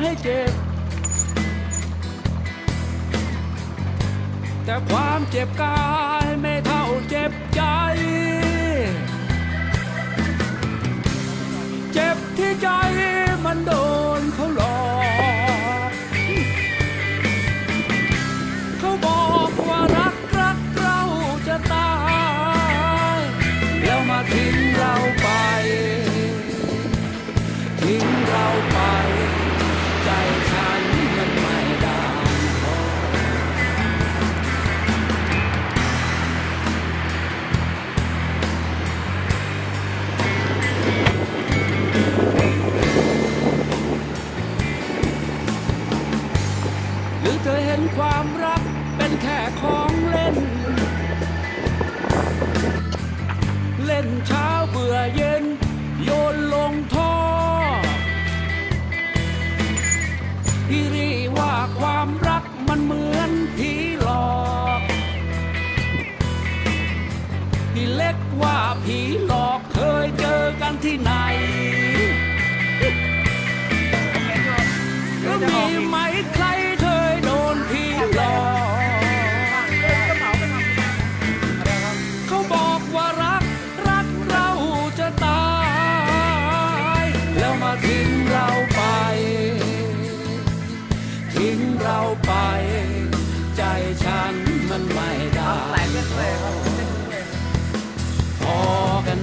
ำให้เจ็บ แต่ความเจ็บกายไม่เท่าเจ็บใจ เจ็บที่ใจ นความรักเป็นแค่ของเล่น เล่นเช้าเบื่อเย็น โยนลงท่อพี่รีว่าความรักมันเหมือนผีหลอกพี่เล็กว่าผีหลอกเคยเจอกันที่ไหน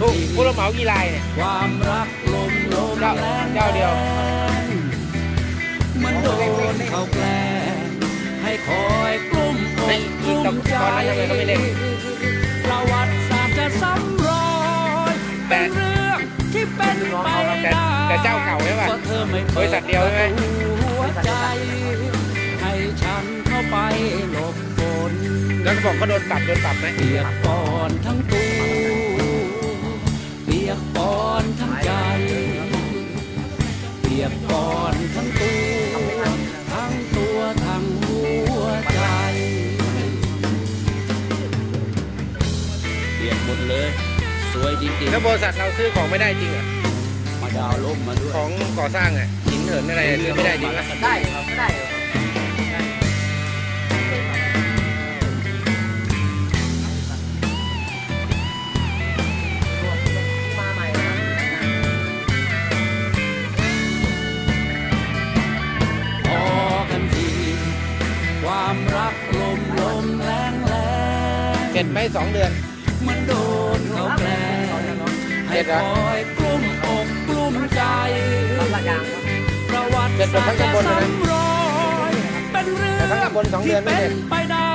ลูกผู้รับเหมากี่ลายเนี่ยความรักลมลมเจ้าแรงเจ้าเดียวมันโดนเขาแกล้งให้คอยกลุ้มอกกลุ้มใจประวัติศาสตร์จะซ้ำรอยเป็นเรื่องที่เป็นไปได้แต่เจ้าเก่าใช่ปะก็เธอไม่บริษัทเดียวใช่ไหมหัวใจให้ฉันเข้าไปหลบฝนแล้วก็บอกเขาโดนปรับโดนปรับไหมเปียกปอนทั้งตัว ยกปอนทั้งใจ เปียกปอนทั้งตัว ทั้งตัวทั้งหัวใจ เปียกหมดเลย สวยจริงแล้วบริษัทเราซื้อของไม่ได้จริงเหรอๆมาดาวล่มมาด้วย ของก่อสร้างอะหินเหินอะไรซื้อไม่ได้จริงไหม ได้ครับไม่ได้ ความรักลมลมแรงแรงเสร็จไหมสองเดือนมันโดนเขาแกล้งให้คอยกลุ้มอกกลุ้มใจรับประกันครับประวัติศาสตร์จะซ้ำรอยเป็นเรื่องแต่ทั้งตำบลสองเดือนไม่ที่เสร็เป็จนไปได้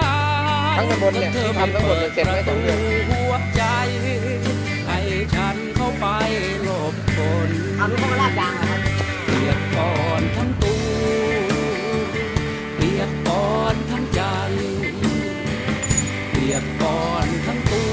ทั้งตำบลเนี่ยที่ทำทั้งหมดเนี่ยเสร็จไหมสองเดือนหัวใจให้ฉันเข้าไปหลบฝนเอาลูกเข้ามาลาดยางเหรอครับเปียกก่อ còn thắng tu